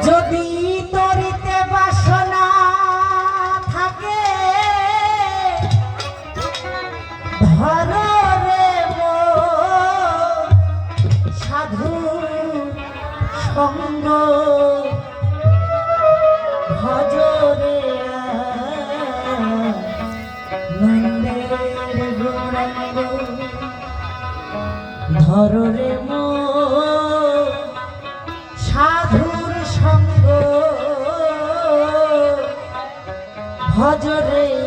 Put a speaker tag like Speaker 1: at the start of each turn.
Speaker 1: যদি তরিতে বাসনা থাকে ধরো রে সাধু সঙ্গ ভজরে নন্দের রে মো নজরে